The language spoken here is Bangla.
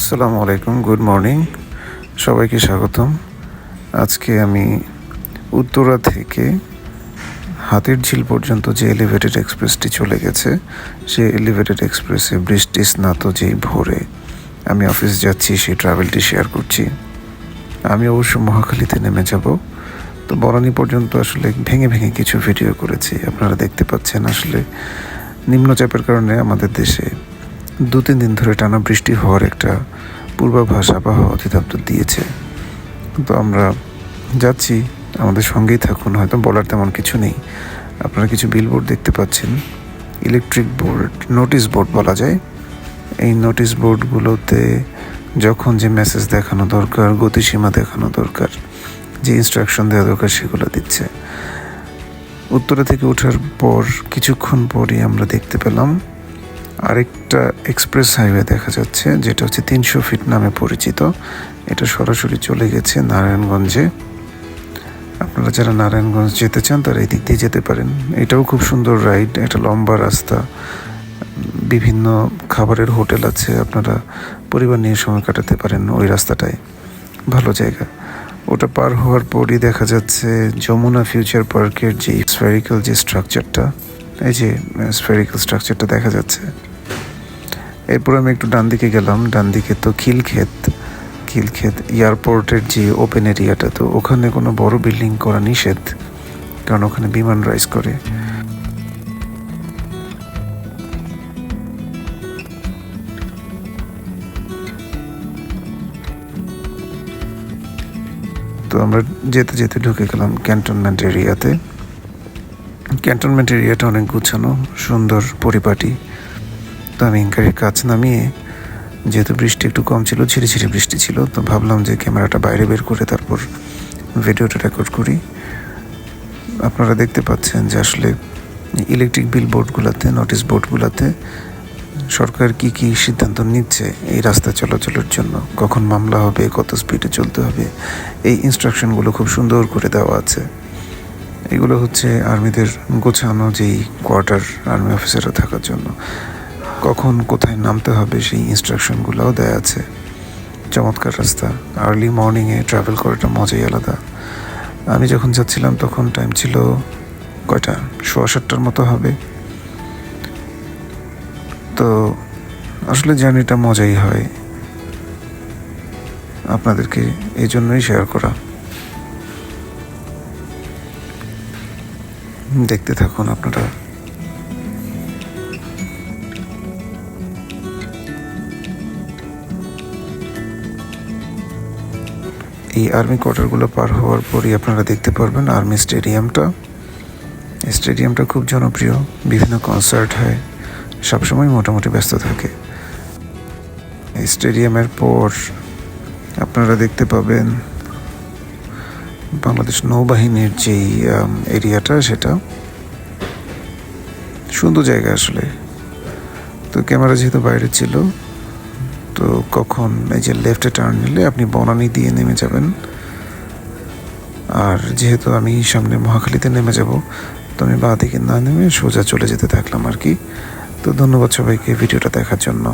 আসসালামু আলাইকুম গুড মর্নিং সবাইকে স্বাগতম। আজকে আমি উত্তরা থেকে হাতির ঝিল পর্যন্ত যে এলিভেটেড এক্সপ্রেসটি চলে গেছে সে এলিভেটেড এক্সপ্রেসে বৃষ্টি স্নাত যেই ভোরে আমি অফিস যাচ্ছি, সেই ট্রাভেলটি শেয়ার করছি। আমি অবশ্য মহাখালীতে নেমে যাব। তো বরানি পর্যন্ত আসলে ভেঙে ভেঙে কিছু ভিডিও করেছি। আপনারা দেখতে পাচ্ছেন আসলে নিম্নচাপের কারণে আমাদের দেশে দু তিন দিন ধরে টানা বৃষ্টি হওয়ার একটা পূর্বাভাস আবহাওয়া অধিদপ্তর দিয়েছে। তো আমরা যাচ্ছি, আমাদের সঙ্গেই থাকুন, হয়তো বলার তেমন কিছু নেই। আপনারা কিছু বিলবোর্ড দেখতে পাচ্ছেন ইলেকট্রিক বোর্ড নোটিশ বোর্ড বলা যায়। এই নোটিশ বোর্ডগুলোতে যখন যে মেসেজ দেখানো দরকার, গতিসীমা দেখানো দরকার, যে ইনস্ট্রাকশন দেওয়া দরকার, সেগুলো দিচ্ছে। উত্তরা থেকে ওঠার পর, কিছুক্ষণ পরই আমরা দেখতে পেলাম আরেকটা এক্সপ্রেস হাইওয়ে দেখা যাচ্ছে, যেটা হচ্ছে তিনশো ফিট নামে পরিচিত। এটা সরাসরি চলে গেছে নারায়ণগঞ্জে। আপনারা যারা নারায়ণগঞ্জ যেতে চান, তারা এই দিক দিয়ে যেতে পারেন। এটাও খুব সুন্দর রাইড, একটা লম্বা রাস্তা। বিভিন্ন খাবারের হোটেল আছে, আপনারা পরিবার নিয়ে সময় কাটাতে পারেন ওই রাস্তাটায়। ভালো জায়গা। ওটা পার হওয়ার পরই দেখা যাচ্ছে যমুনা ফিউচার পার্কের যে স্ফেরিক্যাল যে স্ট্রাকচারটা এই যে স্ফেরিক্যাল স্ট্রাকচারটা দেখা যাচ্ছে। এরপর আমি একটু ডান দিকে গেলাম, ডান দিকে তো খিলক্ষেত খিলক্ষেত এয়ারপোর্টের যে ওপেন এরিয়াটা তো ওখানে কোনো বড় বিল্ডিং করা নিষেধ, কারণ ওখানে বিমান রাইজ করে। তো আমরা যেতে যেতে ঢুকে গেলাম ক্যান্টনমেন্ট এরিয়াতে ক্যান্টনমেন্ট এরিয়াটা অনেক গুছানো, সুন্দর পরিপাটি। তো আমি গাড়ির কাজ নামিয়ে, যেহেতু বৃষ্টি একটু কম ছিল, ঝিরি ঝিরি বৃষ্টি ছিল, তো ভাবলাম যে ক্যামেরাটা বাইরে বের করে তারপর ভিডিওটা রেকর্ড করি। আপনারা দেখতে পাচ্ছেন যে আসলে ইলেকট্রিক বিল বোর্ডগুলোতে নোটিশ বোর্ডগুলোতে সরকার কি কি সিদ্ধান্ত নিচ্ছে এই রাস্তা চলাচলের জন্য, কখন মামলা হবে, কত স্পিডে চলতে হবে, এই ইনস্ট্রাকশনগুলো খুব সুন্দর করে দেওয়া আছে। এগুলো হচ্ছে আর্মিদের গোছানো যেই কোয়ার্টার আর্মি অফিসাররা থাকার জন্য। কখন কোথায় নামতে হবে সেই ইনস্ট্রাকশনগুলোও দেয়া আছে। চমৎকার রাস্তা। আর্লি মর্নিংয়ে ট্রাভেল করাটা মজাই আলাদা। আমি যখন যাচ্ছিলাম তখন টাইম ছিল কয়টা? সোয়া সাতটার মতো হবে। তো আসলে জার্নিটা মজাই হয়। আপনাদেরকে এই জন্যই শেয়ার করা। দেখতে থাকুন আপনারা। এই আর্মি কোয়ার্টারগুলো পার হওয়ার পরই আপনারা দেখতে পারবেন আর্মি স্টেডিয়ামটা স্টেডিয়ামটা খুব জনপ্রিয়, বিভিন্ন কনসার্ট হয়, সবসময় মোটামুটি ব্যস্ত থাকে। স্টেডিয়ামের পর আপনারা দেখতে পাবেন বাংলাদেশ নৌবাহিনীর যেই এরিয়াটা সেটা। সুন্দর জায়গা আসলে। তো ক্যামেরা যেহেতু বাইরে ছিল তো কখন এই যে লেফটে টার্ন নিলে আপনি বনানি দিয়ে নেমে যাবেন। আর যেহেতু আমি সামনে মহাখালীতে নেমে যাব, তো আমি বাঁ দিকে না নেমে সোজা চলে যেতে থাকলাম আর কি। তো ধন্যবাদ সবাইকে ভিডিওটা দেখার জন্য।